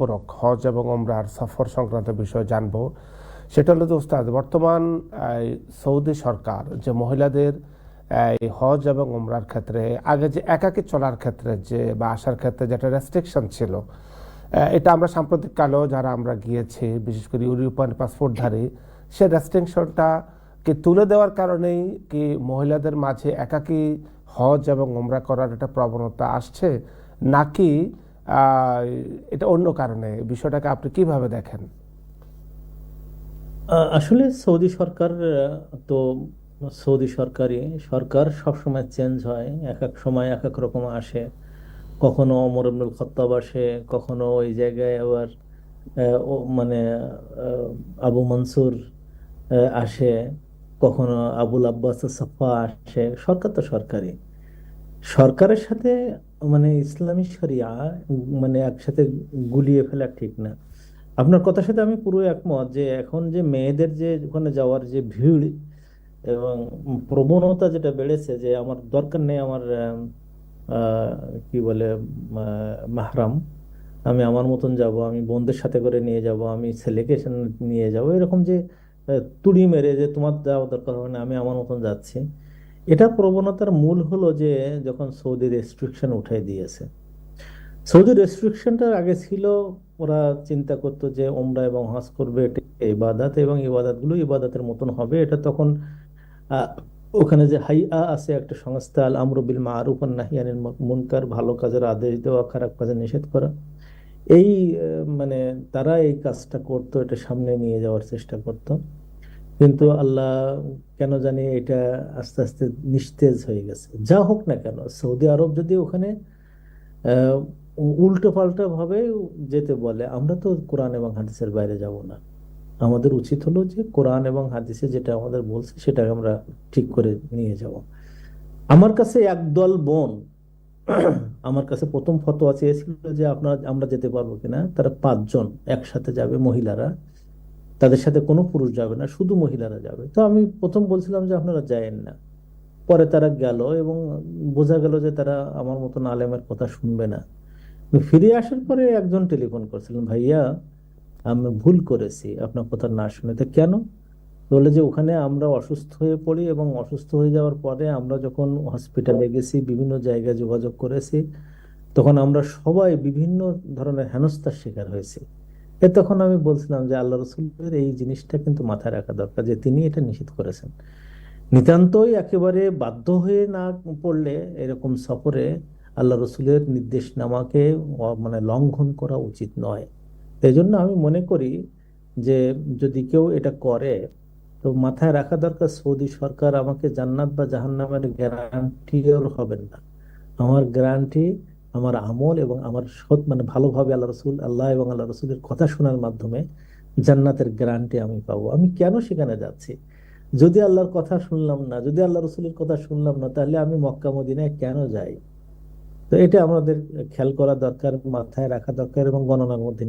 পরিপূরক হজ এবং ওমরার সফর সংক্রান্ত বিষয় জানব। সেটা হলো যে উস্তাদ বর্তমান সৌদি সরকার যে মহিলাদের এই, হজ এবং ওমরার ক্ষেত্রে আগে যে একাকী চলার ক্ষেত্রে যে বা আসার ক্ষেত্রে যেটা রেস্ট্রিকশন ছিল এটা আমরা সাম্প্রতিক কালেও যারা আমরা গিয়েছি বিশেষ করে ইউরোপিয়ান পাসপোর্টধারী সে রেস্ট্রিকশনটা কি তুলে দেওয়ার কারণেই কি মহিলাদের মাঝে একাকী হজ এবং ওমরা করার একটা প্রবণতা আসছে? নাকি এটা অন্য কারণে, বিষয়টাকে আপনি কীভাবে দেখেন? আসলে সৌদি সরকার তো সৌদি সরকারই, সরকার সবসময় চেঞ্জ হয়, এক এক সময় এক এক রকম আসে। কখনো ওমর ইবনুল খত্তাব আসে, কখনো ওই জায়গায় আবার মানে আবু মনসুর আসে, কখনো আবুল আব্বাস সাফা আসে, সরকার তো সরকারই। সরকারের সাথে মানে ইসলামী শরিয়া মানে একসাথে গুলিয়ে ফেলা ঠিক না। আপনার কথার সাথে আমি পুরো একমত যে এখন যে মেয়েদের যে ওখানে যাওয়ার যে ভিড় এবং প্রবণতা যেটা বেড়েছে যে আমার দরকার নেই আমার কি বলে মাহরাম, আমি আমার মতন যাব, আমি বোনদের সাথে করে নিয়ে যাব, আমি ছেলেকে নিয়ে যাব, এরকম যে তুড়ি মেরে যে তোমার যাওয়া দরকার হবে না, আমি আমার মতন যাচ্ছি। এটা প্রবণতার মূল হলো যে যখন সৌদি রেস্ট্রিকশন উঠাই দিয়েছে। সৌদি রেস্ট্রিকশনটা আগে ছিল, ওরা চিন্তা করতো যে ওমরা এবং হজ করবে ইবাদাত এবং ইবাদাতগুলো ইবাদাতের মতন হবে। এটা তখন ওখানে যে হাইয়া আছে একটা সংস্থা আল আমরু বিল মারুফ আর নাহি আনিল মুনকার, ভালো কাজের আদেশ দেওয়া, খারাপ কাজের নিষেধ করা। এই মানে তারা এই কাজটা করতো, এটা সামনে নিয়ে যাওয়ার চেষ্টা করতো। কিন্তু আল্লাহ কেন জানি এটা আস্তে আস্তে নিস্তেজ হয়ে গেছে। যা হোক না কেন, সৌদি আরব যদি ওখানে উল্টো পাল্টা ভাবে যেতে বলে, আমরা তো কোরআন এবং হাদিসের বাইরে যাব না। আমাদের উচিত হলো যে কোরআন এবং হাদিসে যেটা আমাদের বলছে, সেটা আমরা ঠিক করে নিয়ে যাব। আমার কাছে একদল বোন, আমার কাছে প্রথম ফতোয়া চেয়েছিল যে আপনার, আমরা যেতে পারব কিনা, তারা পাঁচজন, একসাথে যাবে মহিলারা। তাদের সাথে কোনো পুরুষ যাবে না, শুধু মহিলারা যাবে। তো আমি প্রথম বলছিলাম যে আপনারা যায়েন না। পরে তারা গেল এবং বোঝা গেল যে তারা আমার মতন আলেমের কথা শুনবে না। ফিরে আসার পরে একজন টেলিফোন করছিলেন, ভাইয়া, আমি ভুল করেছি, আপনার কথা না শুনে। তো কেন? বলে যে, ওখানে আমরা অসুস্থ হয়ে পড়ি এবং অসুস্থ হয়ে যাওয়ার পরে আমরা যখন হসপিটালে গেছি, বিভিন্ন জায়গায় যোগাযোগ করেছি, তখন আমরা সবাই বিভিন্ন ধরনের হেনস্থার শিকার হয়েছি। এ তখন আমি বলছিলাম যে আল্লাহ রসুলের এই জিনিসটা কিন্তু মাথায় রাখা দরকার, যে তিনি এটা নিষেধ করেছেন। নিতান্তই একেবারে বাধ্য হয়ে না পড়লে এরকম সফরে আল্লাহ রসুলের নির্দেশনামাকে মানে লঙ্ঘন করা উচিত নয়। এই জন্য আমি মনে করি যে যদি কেউ এটা করে, তো মাথায় রাখা দরকার সৌদি সরকার আমাকে জান্নাত বা জাহান্নামের গ্যারান্টি হবেন না। আমার গ্যারান্টি আমার আমল এবং আমার সৎ মানে ভালোভাবে আল্লাহ রসুল, আল্লাহ এবং আল্লাহ রসুলের কথা শোনার মাধ্যমে জান্নাতের গ্যারান্টি আমি পাবো। আমি কেন সেখানে যাচ্ছি? যদি আল্লাহর কথা শুনলাম না, যদি আল্লাহ রসুলের কথা শুনলাম না, তাহলে আমি মক্কা, মদিনায় কেন যাই? তো এটা আমাদের খেয়াল করা দরকার, মাথায় রাখা দরকার এবং গণনার মধ্যে